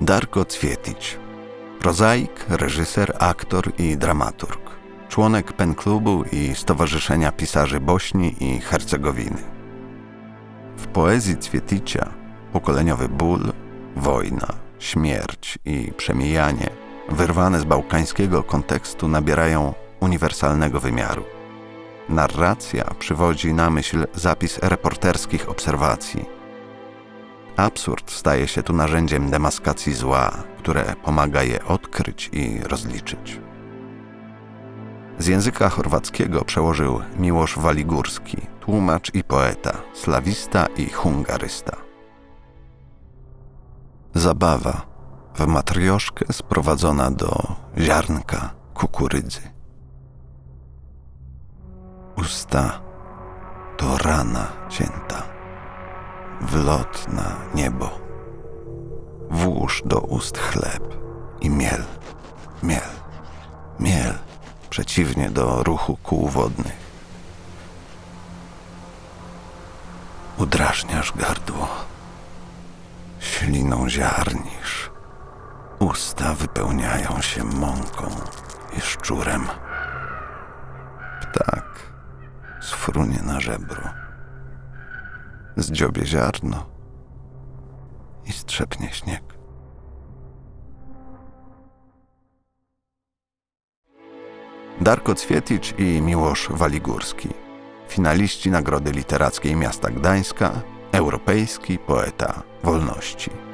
Darko Cwietić. Prozaik, reżyser, aktor i dramaturg. Członek pen klubu i Stowarzyszenia Pisarzy Bośni i Hercegowiny. W poezji Cwieticia pokoleniowy ból, wojna, śmierć i przemijanie, wyrwane z bałkańskiego kontekstu, nabierają uniwersalnego wymiaru. Narracja przywodzi na myśl zapis reporterskich obserwacji. Absurd staje się tu narzędziem demaskacji zła, które pomaga je odkryć i rozliczyć. Z języka chorwackiego przełożył Miłosz Waligórski, tłumacz i poeta, slawista i hungarysta. Zabawa w matrioszkę sprowadzona do ziarnka kukurydzy. Usta to rana cięta, wlot na niebo. Włóż do ust chleb i miel, miel, miel, przeciwnie do ruchu kół wodnych. Udrażniasz gardło, śliną ziarnisz, usta wypełniają się mąką i szczurem. Ptak sfrunie na żebro, zdziobie ziarno i strzepnie śnieg. Darko Cwietić i Miłosz Waligórski, finaliści Nagrody Literackiej Miasta Gdańska, europejski poeta wolności.